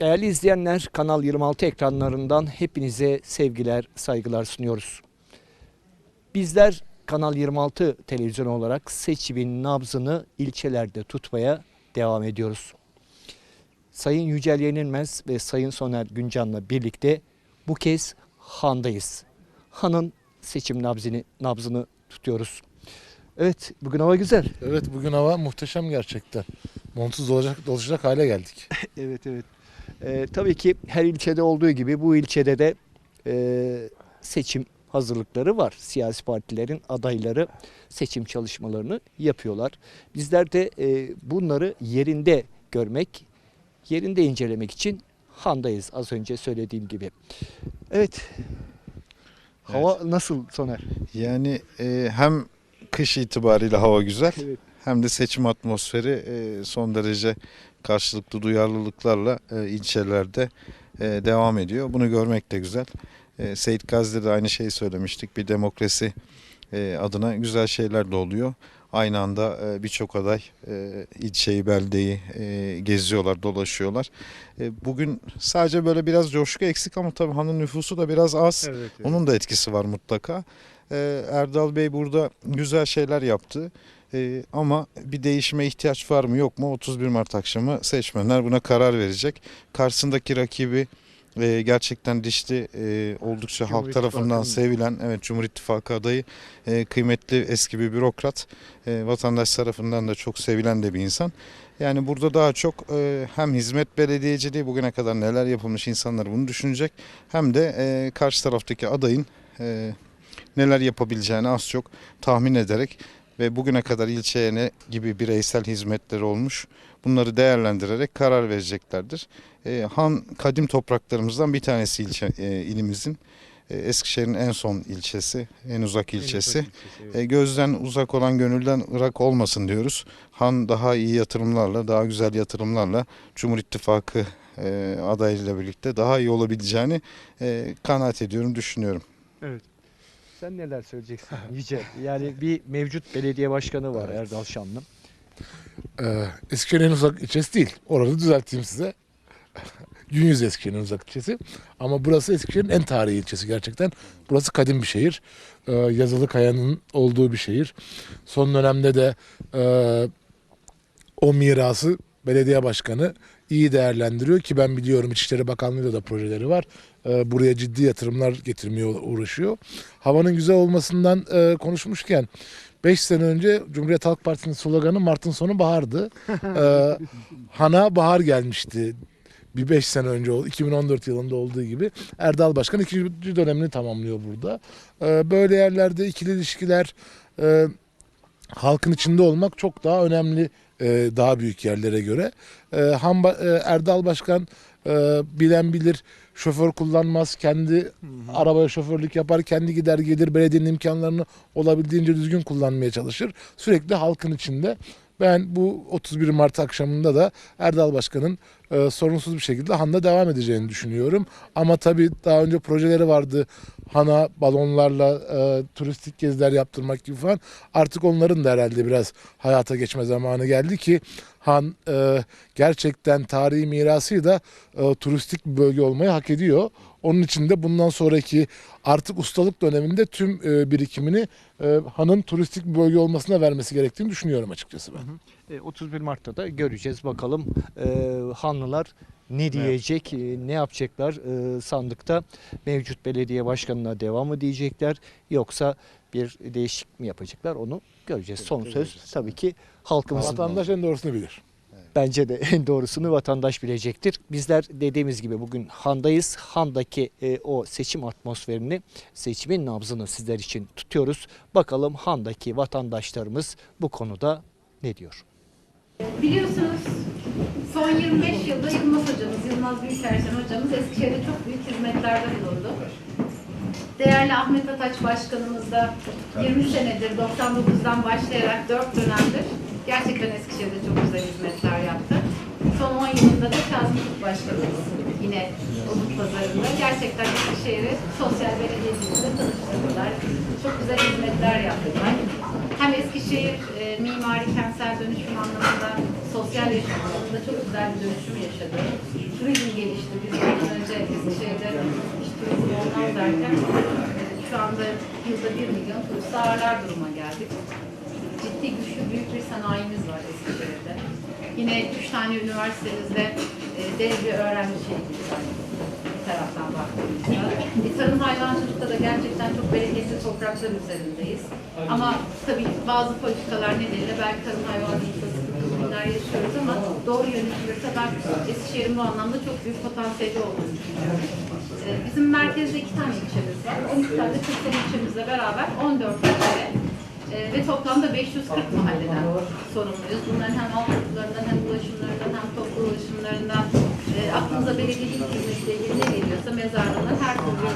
Değerli izleyenler, Kanal 26 ekranlarından hepinize sevgiler, saygılar sunuyoruz. Bizler Kanal 26 televizyon olarak seçimin nabzını ilçelerde tutmaya devam ediyoruz. Sayın Yücel Yenilmez ve Sayın Soner Güncan'la birlikte bu kez Han'dayız. Han'ın seçim nabzını, nabzını tutuyoruz. Evet, bugün hava güzel. Evet bugün hava muhteşem gerçekten. Montsuz dolaşacak, dolaşacak hale geldik. Evet evet. Ee, tabii ki her ilçede olduğu gibi bu ilçede de e, seçim hazırlıkları var. Siyasi partilerin adayları seçim çalışmalarını yapıyorlar. Bizler de e, bunları yerinde görmek, yerinde incelemek için Han'dayız az önce söylediğim gibi. Evet. Hava nasıl Soner? Yani e, hem kış itibariyle hava güzel Evet. hem de seçim atmosferi e, son derece karşılıklı duyarlılıklarla e, ilçelerde e, devam ediyor. Bunu görmek de güzel. E, Seyit Gazi'de de aynı şeyi söylemiştik. Bir demokrasi e, adına güzel şeyler de oluyor. Aynı anda e, birçok aday e, ilçeyi, beldeyi e, geziyorlar, dolaşıyorlar. E, bugün sadece böyle biraz coşku eksik ama tabii hanın nüfusu da biraz az. Evet. Onun da etkisi var mutlaka. Ee, Erdal Bey burada güzel şeyler yaptı. Ee, ama bir değişime ihtiyaç var mı yok mu 31 Mart akşamı seçmenler buna karar verecek. Karşısındaki rakibi e, gerçekten dişli e, oldukça Cumhur halk tarafından sevilen evet Cumhur İttifakı adayı e, kıymetli eski bir bürokrat e, vatandaş tarafından da çok sevilen de bir insan. Yani burada daha çok e, hem hizmet belediyeciliği bugüne kadar neler yapılmış insanlar bunu düşünecek hem de e, karşı taraftaki adayın e, neler yapabileceğini az çok tahmin ederek ve bugüne kadar ilçeye ne gibi bireysel hizmetleri olmuş bunları değerlendirerek karar vereceklerdir. E, Han kadim topraklarımızdan bir tanesi ilçe, e, ilimizin. E, Eskişehir'in en son ilçesi, en uzak ilçesi. E, gözden uzak olan gönülden ırak olmasın diyoruz. Han daha iyi yatırımlarla, daha güzel yatırımlarla Cumhur İttifakı e, adayıyla birlikte daha iyi olabileceğini e, kanaat ediyorum, düşünüyorum. Sen neler söyleyeceksin Yüce? Yani bir mevcut belediye başkanı var Erdal Şanlı. Ee, Eskişehir'in uzak ilçesi değil. Orada düzelteyim size. Günyüz Eskişehir'in uzak ilçesi. Ama burası Eskişehir'in en tarihi ilçesi gerçekten. Burası kadim bir şehir. Ee, yazılı kayanın olduğu bir şehir. Son dönemde de e, o mirası belediye başkanı iyi değerlendiriyor ki ben biliyorum İçişleri Bakanlığı'yla da projeleri var. Ee, buraya ciddi yatırımlar getirmeye uğraşıyor. Havanın güzel olmasından e, konuşmuşken 5 sene önce Cumhuriyet Halk Partisi'nin sloganı Mart'ın sonu bahardı. Ee, Han'a bahar gelmişti. Bir 5 sene önce oldu. 2014 yılında olduğu gibi. Erdal Başkan ikinci dönemini tamamlıyor burada. Ee, böyle yerlerde ikili ilişkiler e, halkın içinde olmak çok daha önemli e, daha büyük yerlere göre. E, e, Erdal Başkan e, bilen bilir şoför kullanmaz kendi arabaya şoförlük yapar kendi gider gelir belediyenin imkanlarını olabildiğince düzgün kullanmaya çalışır. Sürekli halkın içinde ben bu 31 Mart akşamında da Erdal Başkan'ın e, sorunsuz bir şekilde Han'da devam edeceğini düşünüyorum. Ama tabii daha önce projeleri vardı. Han'a balonlarla e, turistik geziler yaptırmak gibi falan. Artık onların da herhalde biraz hayata geçme zamanı geldi ki Han e, gerçekten tarihi mirasıyla e, turistik bir bölge olmayı hak ediyor. Onun için de bundan sonraki artık ustalık döneminde tüm e, birikimini e, Han'ın turistik bir bölge olmasına vermesi gerektiğini düşünüyorum açıkçası ben. E, 31 Mart'ta da göreceğiz bakalım e, Hanlılar ne diyecek, e, ne yapacaklar e, sandıkta mevcut belediye başkanına devam mı diyecekler yoksa bir değişik mi yapacaklar onu göreceğiz. Son söz tabii ki halkımızın. Vatandaş en doğrusunu bilir. Bence de en doğrusunu vatandaş bilecektir. Bizler dediğimiz gibi bugün Han'dayız. Han'daki e, o seçim atmosferini, seçimin nabzını sizler için tutuyoruz. Bakalım Han'daki vatandaşlarımız bu konuda ne diyor? Biliyorsunuz son 25 yılda Yılmaz hocamız, Yılmaz Büyükerşen hocamız Eskişehir'de çok büyük hizmetlerde bulundu. Değerli Ahmet Ataç Başkanımız da 20 senedir 99'dan başlayarak 4 dönemdir gerçekten Eskişehir'de çok güzel hizmetler yaptı. Son 10 yılında da Kazım Kut Başkanımız yine Odut Pazarı'nda gerçekten Eskişehir'i sosyal belediyeciliğinde tanıştırdılar. Çok güzel hizmetler yaptılar. Hem Eskişehir e, mimari kentsel dönüşüm anlamında sosyal yaşam alanında çok güzel bir dönüşüm yaşadı. Turizm gelişti. Biz bundan önce Eskişehir'de hiç turizm olmaz derken e, şu anda yılda 1 milyon turist ağırlar duruma geldik. Ciddi güçlü büyük bir sanayimiz var Eskişehir'de. Yine üç tane üniversitemizde e, dev bir öğrenci şehrimiz var bir taraftan baktığımızda. E, tarım hayvancılıkta da gerçekten çok bereketli topraklar üzerindeyiz. Ama tabii bazı politikalar nedeniyle belki tarım hayvancılıkta günler yaşıyoruz ama doğru yönetilirse ben Eskişehir'in bu anlamda çok büyük potansiyeli olduğunu düşünüyorum. E, bizim merkezde iki tane ilçemiz var. 12 tane kırsal ilçemizle beraber 14 ilçe e, ve toplamda 540 mahalleden sorumluyuz. Bunların hem altyapılarından hem ulaşımlarından hem toplu ulaşımlarından e, aklınıza belediyelik hizmetle ilgili ne geliyorsa mezarlığından her türlü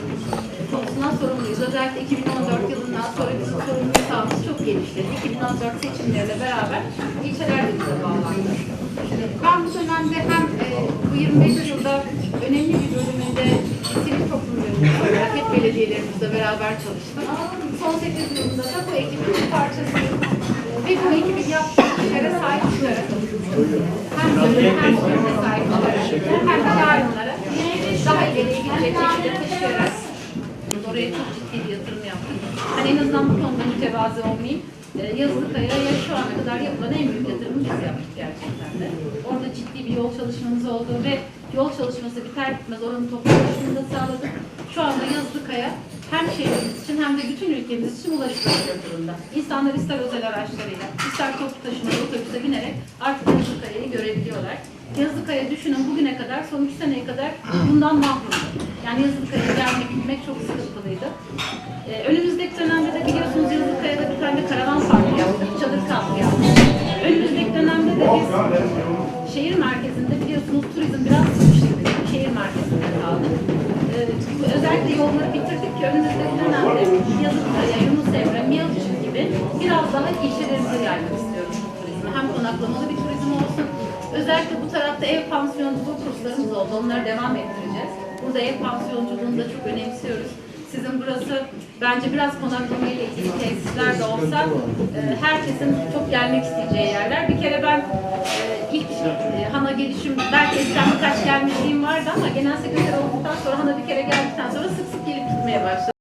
e, konusundan sorumluyuz. Özellikle 2014 yılından sonra bizim sorumluluk sahamız çok genişledi. 2014 seçimleriyle beraber ilçeler de bize bağlandı. Ben bu dönemde hem e, bu 25 yılda belediyelerimizle beraber çalıştım. Son 8 yılında da bu ekibin bir parçasıyım. Ve bu ekibin yaptığı işlere sahip çıkarak hem bölüm hem bölüme sahip çıkarak hem de yarınlara daha ileriye gidecek şekilde taşıyarak oraya çok ciddi bir yatırım yaptık. Hani en azından bu konuda mütevazi olmayayım. Ee, Yazılıkaya'ya şu ana kadar yapılan en büyük yatırımı biz yaptık gerçekten de. Orada ciddi bir yol çalışmamız oldu ve yol çalışması biter bitmez oranın toplu ulaşımını da sağladık. Şu anda Yazılıkaya hem şehrimiz için hem de bütün ülkemiz için ulaşılabilir durumda. İnsanlar ister özel araçlarıyla, ister toplu taşımada otobüse binerek artık Yazılıkaya'yı görebiliyorlar. Yazlıkaya düşünün bugüne kadar, son 3 seneye kadar bundan mahrumdu. Yani Yazlıkaya'ya gelmek, gitmek çok sıkıntılıydı. Ee, önümüzdeki dönemde de biliyorsunuz Yazlıkaya'da bir tane karavan parkı yaptık, çadır kampı yaptık. Önümüzdeki dönemde de biz şehir merkezinde biliyorsunuz turizm biraz sıkıştırdık. Şehir merkezinde kaldık. Özellikle yolları bitirdik ki önümüzdeki dönemde Yazıkaya, Yunus Emre, Miyalçın gibi biraz daha ilçelerimize yaymak istiyoruz bu turizmi. Hem konaklamalı bir turizm olsun. Özellikle bu tarafta ev pansiyonculuğu kurslarımız oldu. Onları devam ettireceğiz. Burada ev pansiyonculuğunu da çok önemsiyoruz. Sizin burası bence biraz konaklama ile ilgili tesisler de olsa e, herkesin çok gelmek isteyeceği yerler. Bir kere ben e, ilk e, HAN'a gelişim, belki eskiden birkaç gelmişliğim vardı ama genel sekreter olduktan sonra HAN'a bir kere geldikten sonra sık sık gelip gitmeye başladım.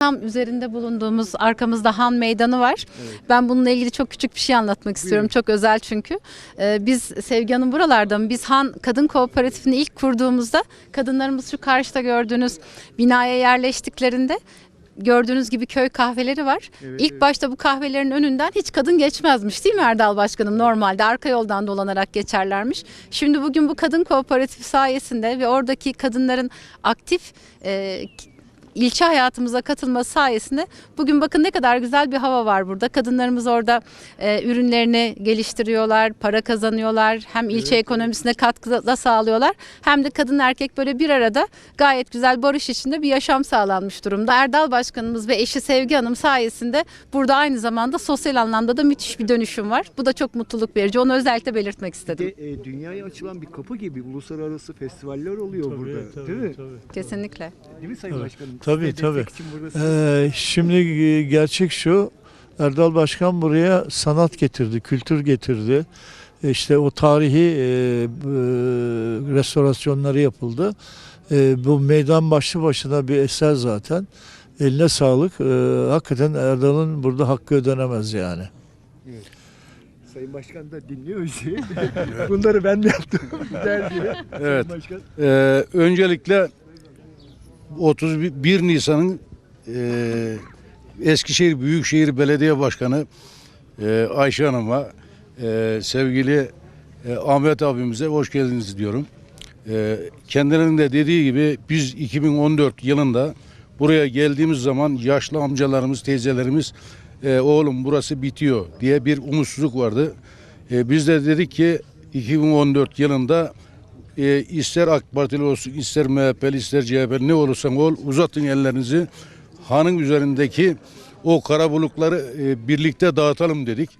Tam üzerinde bulunduğumuz arkamızda Han Meydanı var. Ben bununla ilgili çok küçük bir şey anlatmak istiyorum. Çok özel çünkü. Ee, biz Sevgi Hanım buralarda mı? Biz Han Kadın Kooperatifini ilk kurduğumuzda kadınlarımız şu karşıda gördüğünüz binaya yerleştiklerinde gördüğünüz gibi köy kahveleri var. İlk başta bu kahvelerin önünden hiç kadın geçmezmiş değil mi Erdal Başkanım? Normalde arka yoldan dolanarak geçerlermiş. Şimdi bugün bu kadın kooperatifi sayesinde ve oradaki kadınların aktif e, ilçe hayatımıza katılması sayesinde bugün bakın ne kadar güzel bir hava var burada. Kadınlarımız orada e, ürünlerini geliştiriyorlar, para kazanıyorlar. Hem ilçe ekonomisine katkı da sağlıyorlar. Hem de kadın erkek böyle bir arada gayet güzel barış içinde bir yaşam sağlanmış durumda. Erdal Başkanımız ve eşi Sevgi Hanım sayesinde burada aynı zamanda sosyal anlamda da müthiş bir dönüşüm var. Bu da çok mutluluk verici. Onu özellikle belirtmek istedim. De, e, dünyaya açılan bir kapı gibi uluslararası festivaller oluyor burada. değil mi? Kesinlikle. Değil mi Sayın Başkanım? Tabii, Tabii. buradasınız. Ee, şimdi e, gerçek şu, Erdal Başkan buraya sanat getirdi, kültür getirdi. İşte o tarihi e, e, restorasyonları yapıldı. E, bu meydan başlı başına bir eser zaten. Eline sağlık. E, hakikaten Erdal'ın burada hakkı ödenemez yani. Sayın Başkan da dinliyor bizi. Bunları ben de yaptım der diye. Evet. Sayın Başkan. Ee, öncelikle 31 Nisan'ın e, Eskişehir Büyükşehir Belediye Başkanı e, Ayşe Hanım'a, e, sevgili e, Ahmet abimize hoş geldiniz diyorum. E, kendilerinin de dediği gibi biz 2014 yılında buraya geldiğimiz zaman yaşlı amcalarımız, teyzelerimiz e, oğlum burası bitiyor diye bir umutsuzluk vardı. E, biz de dedik ki 2014 yılında e, ister AK Partili olsun, ister MHP'li, ister CHP'li ne olursan ol uzatın ellerinizi. Hanın üzerindeki o kara bulutları e, birlikte dağıtalım dedik.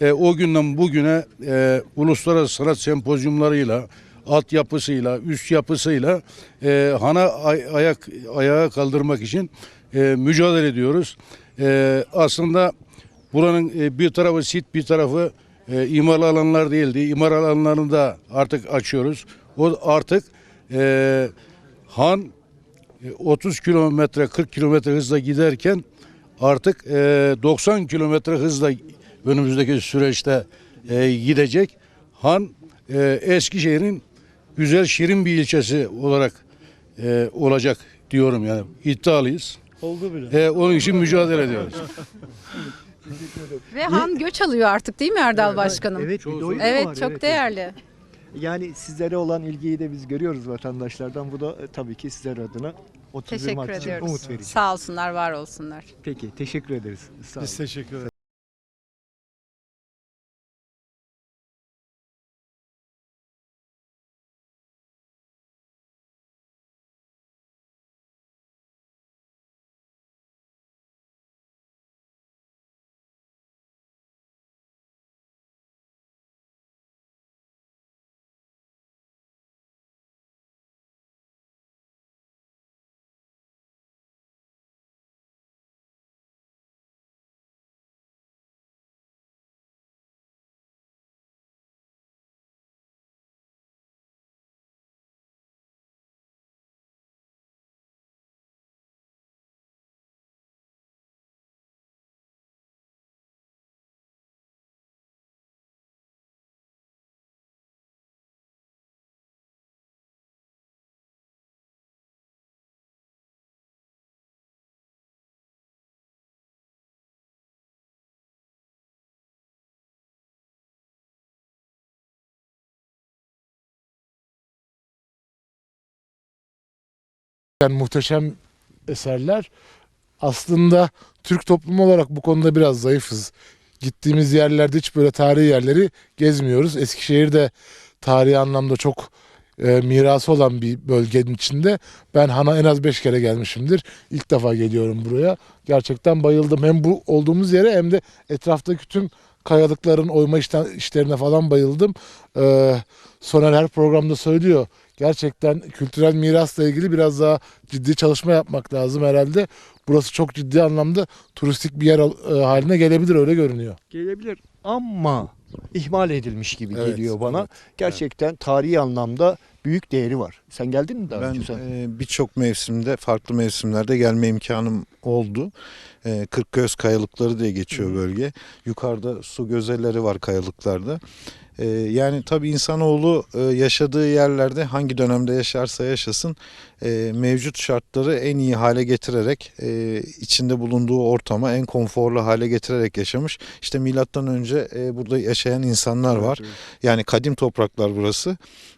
E, o günden bugüne e, uluslararası sanat sempozyumlarıyla, altyapısıyla, üst yapısıyla e, hana ay- ayak ayağa kaldırmak için e, mücadele ediyoruz. E, aslında buranın e, bir tarafı sit, bir tarafı e, imar alanlar değildi. İmar alanlarını da artık açıyoruz. O artık e, Han e, 30 kilometre 40 kilometre hızla giderken artık e, 90 kilometre hızla önümüzdeki süreçte e, gidecek. Han e, Eskişehir'in güzel şirin bir ilçesi olarak e, olacak diyorum yani iddialıyız. Oldu bile. E, onun için mücadele ediyoruz. Ve Han göç alıyor artık değil mi Erdal Başkanım? Evet, yüzü Evet çok evet. değerli. Yani sizlere olan ilgiyi de biz görüyoruz vatandaşlardan. Bu da e, tabii ki sizler adına 31 Teşekkür Mart için ediyoruz. umut verici. Sağ olsunlar, var olsunlar. Peki teşekkür ederiz. Sağ olun. Biz teşekkür ederiz. Yani muhteşem eserler. Aslında Türk toplumu olarak bu konuda biraz zayıfız. Gittiğimiz yerlerde hiç böyle tarihi yerleri gezmiyoruz. Eskişehir de tarihi anlamda çok e, mirası olan bir bölgenin içinde. Ben Han'a en az 5 kere gelmişimdir. İlk defa geliyorum buraya. Gerçekten bayıldım. Hem bu olduğumuz yere hem de etraftaki tüm kayalıkların oyma işlerine falan bayıldım. Ee, Soner her programda söylüyor. Gerçekten kültürel mirasla ilgili biraz daha ciddi çalışma yapmak lazım herhalde. Burası çok ciddi anlamda turistik bir yer e, haline gelebilir öyle görünüyor. Gelebilir ama ihmal edilmiş gibi Evet, geliyor bana. evet, Gerçekten tarihi anlamda büyük değeri var. Sen geldin mi daha Ben önce sen? e, birçok mevsimde, farklı mevsimlerde gelme imkanım oldu. E, Kırkgöz Kayalıkları diye geçiyor bölge. Yukarıda su gözelleri var kayalıklarda. E, yani tabii insanoğlu e, yaşadığı yerlerde hangi dönemde yaşarsa yaşasın e, mevcut şartları en iyi hale getirerek e, içinde bulunduğu ortama en konforlu hale getirerek yaşamış. İşte milattan önce e, burada yaşayan insanlar var. Yani kadim topraklar burası.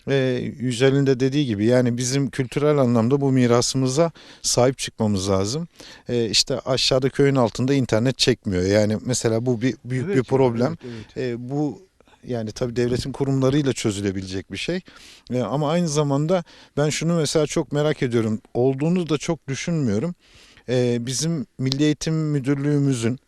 E, Yücel'in de dediği gibi yani bizim kültürel anlamda bu mirasımıza sahip çıkmamız lazım. E, işte aşağıda köyün altında internet çekmiyor. Yani mesela bu bir büyük bir problem. E, bu yani tabii devletin kurumlarıyla çözülebilecek bir şey. E, ama aynı zamanda ben şunu mesela çok merak ediyorum. Olduğunu da çok düşünmüyorum. E, bizim Milli Eğitim Müdürlüğümüzün,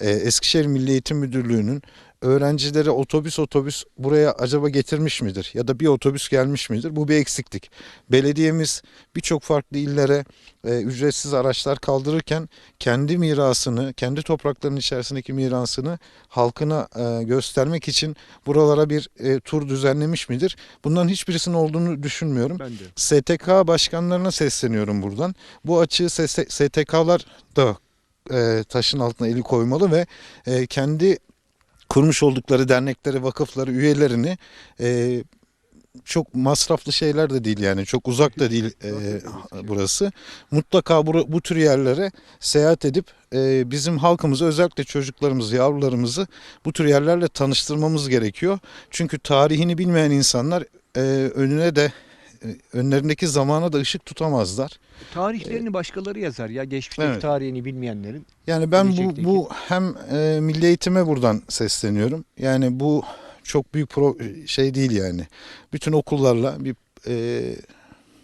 e, Eskişehir Milli Eğitim Müdürlüğü'nün öğrencilere otobüs otobüs buraya acaba getirmiş midir? Ya da bir otobüs gelmiş midir? Bu bir eksiklik. Belediyemiz birçok farklı illere e, ücretsiz araçlar kaldırırken kendi mirasını, kendi topraklarının içerisindeki mirasını halkına e, göstermek için buralara bir e, tur düzenlemiş midir? Bunların hiçbirisinin olduğunu düşünmüyorum. Ben de. STK başkanlarına sesleniyorum buradan. Bu açığı STK'lar da e, taşın altına eli koymalı ve e, kendi kurmuş oldukları dernekleri, vakıfları, üyelerini e, çok masraflı şeyler de değil yani çok uzak da değil e, burası. Mutlaka bu, bu tür yerlere seyahat edip e, bizim halkımızı özellikle çocuklarımızı, yavrularımızı bu tür yerlerle tanıştırmamız gerekiyor. Çünkü tarihini bilmeyen insanlar e, önüne de önlerindeki zamana da ışık tutamazlar. Tarihlerini başkaları yazar ya geçmişteki Evet. tarihini bilmeyenlerin. Yani ben bu, bu hem e, milli eğitime buradan sesleniyorum. Yani bu çok büyük pro, şey değil yani. Bütün okullarla bir e,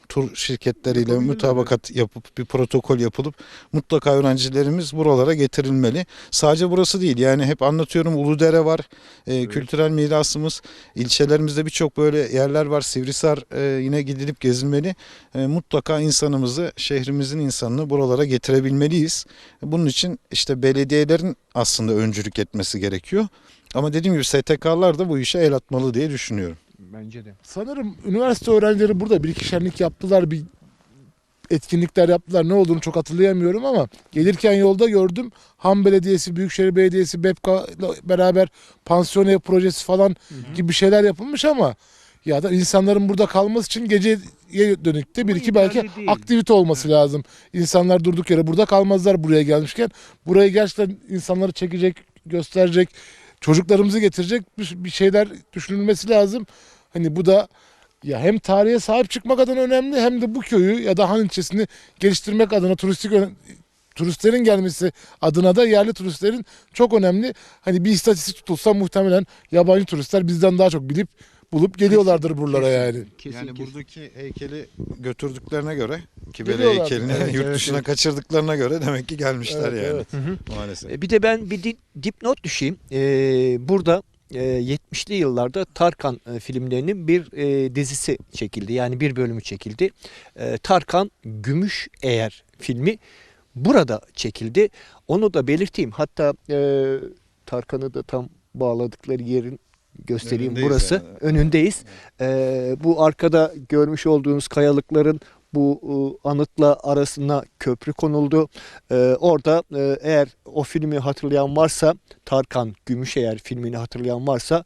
tur şirketleriyle mütabakat yapıp bir protokol yapılıp mutlaka öğrencilerimiz buralara getirilmeli. Sadece burası değil yani hep anlatıyorum Uludere var, e, kültürel mirasımız, ilçelerimizde birçok böyle yerler var. Sivrisar e, yine gidilip gezilmeli. E, mutlaka insanımızı, şehrimizin insanını buralara getirebilmeliyiz. Bunun için işte belediyelerin aslında öncülük etmesi gerekiyor. Ama dediğim gibi STK'lar da bu işe el atmalı diye düşünüyorum. Bence de. Sanırım üniversite öğrencileri burada bir iki şenlik yaptılar, bir etkinlikler yaptılar. Ne olduğunu çok hatırlayamıyorum ama gelirken yolda gördüm. Han Belediyesi, Büyükşehir Belediyesi, BEPKA ile beraber pansiyon ev projesi falan gibi şeyler yapılmış ama ya da insanların burada kalması için geceye dönük de bir iki belki değil. aktivite olması lazım. İnsanlar durduk yere burada kalmazlar buraya gelmişken. Burayı gerçekten insanları çekecek, gösterecek, çocuklarımızı getirecek bir şeyler düşünülmesi lazım. Hani bu da ya hem tarihe sahip çıkmak adına önemli hem de bu köyü ya da Han ilçesini geliştirmek adına turistik turistlerin gelmesi adına da yerli turistlerin çok önemli. Hani bir istatistik tutulsa muhtemelen yabancı turistler bizden daha çok bilip bulup geliyorlardır buralara yani. Kesin, yani kesin. buradaki heykeli götürdüklerine göre Kibele heykelini Evet, yurt dışına evet. kaçırdıklarına göre demek ki gelmişler Evet, yani evet. Hı hı. maalesef. E, Bir de ben bir di- dipnot düşeyim. Ee, burada e, 70'li yıllarda Tarkan e, filmlerinin bir e, dizisi çekildi. Yani bir bölümü çekildi. E, Tarkan Gümüş Eğer filmi burada çekildi. Onu da belirteyim. Hatta e, Tarkan'ı da tam bağladıkları yerin göstereyim. Önündeyiz Burası yani. önündeyiz. E, bu arkada görmüş olduğunuz kayalıkların bu e, anıtla arasına köprü konuldu. Ee, orada e, eğer o filmi hatırlayan varsa Tarkan Gümüşeğer filmini hatırlayan varsa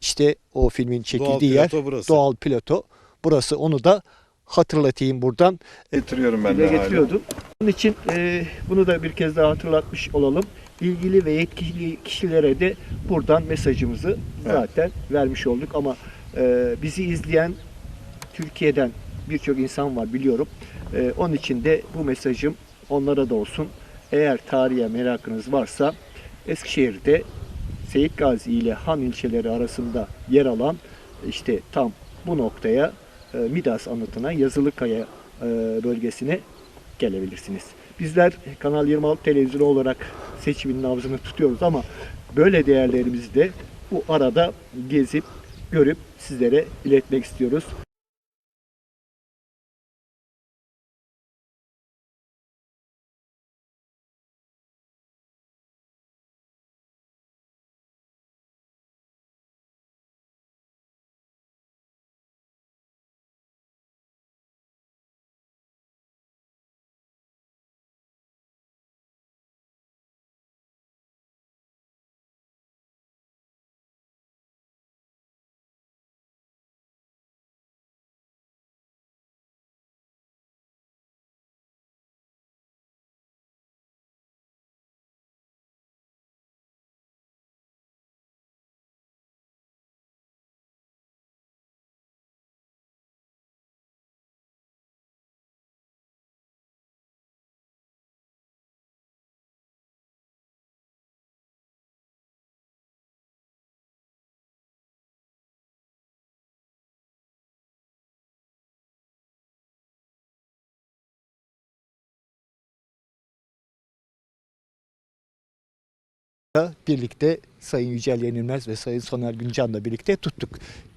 işte o filmin çekildiği yer piloto burası. doğal piloto. Burası onu da hatırlatayım buradan. Getiriyorum ben Dile getiriyordum. Bunun için e, bunu da bir kez daha hatırlatmış olalım. İlgili ve yetkili kişilere de buradan mesajımızı zaten vermiş olduk ama e, bizi izleyen Türkiye'den birçok insan var biliyorum. E, onun için de bu mesajım onlara da olsun. Eğer tarihe merakınız varsa Eskişehir'de Seyit Gazi ile Han ilçeleri arasında yer alan işte tam bu noktaya e, Midas anıtına Yazılıkaya e, bölgesine gelebilirsiniz. Bizler Kanal 26 televizyonu olarak seçimin nabzını tutuyoruz ama böyle değerlerimizi de bu arada gezip görüp sizlere iletmek istiyoruz. Birlikte Sayın Yücel Yenilmez ve Sayın Soner Güncan'la birlikte tuttuk.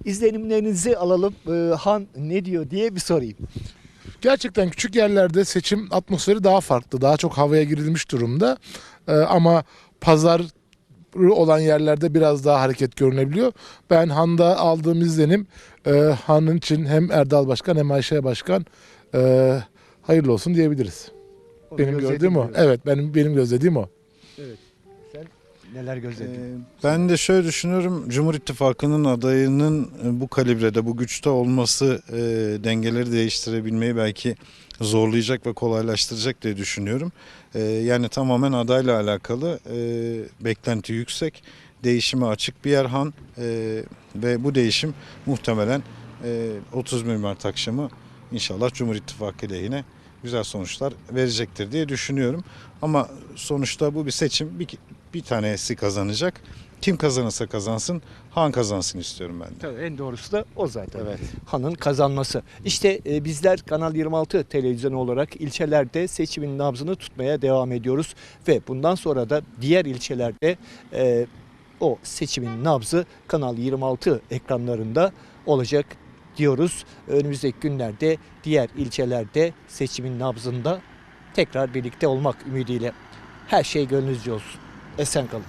İzlenimlerinizi alalım. Ee, Han ne diyor diye bir sorayım. Gerçekten küçük yerlerde seçim atmosferi daha farklı. Daha çok havaya girilmiş durumda. Ee, ama pazar olan yerlerde biraz daha hareket görünebiliyor. Ben Han'da aldığım izlenim e, Han'ın için hem Erdal Başkan hem Ayşe Başkan e, hayırlı olsun diyebiliriz. Onu Benim gördüğüm o. Evet benim benim gözlediğim o. Neler gözledin? Ee, Ben de şöyle düşünüyorum. Cumhur İttifakı'nın adayının e, bu kalibrede, bu güçte olması e, dengeleri değiştirebilmeyi belki zorlayacak ve kolaylaştıracak diye düşünüyorum. E, yani tamamen adayla alakalı e, beklenti yüksek, değişime açık bir yer Han E, ve bu değişim muhtemelen e, 30 Mart akşamı inşallah Cumhur İttifakı lehine güzel sonuçlar verecektir diye düşünüyorum. Ama sonuçta bu bir seçim. Bir, bir tanesi kazanacak. Kim kazanırsa kazansın, Han kazansın istiyorum ben de. Tabii en doğrusu da o zaten. Evet. Han'ın kazanması. İşte e, bizler Kanal 26 televizyonu olarak ilçelerde seçimin nabzını tutmaya devam ediyoruz. Ve bundan sonra da diğer ilçelerde e, o seçimin nabzı Kanal 26 ekranlarında olacak diyoruz. Önümüzdeki günlerde diğer ilçelerde seçimin nabzında tekrar birlikte olmak ümidiyle. Her şey gönlünüzce olsun. Kalın.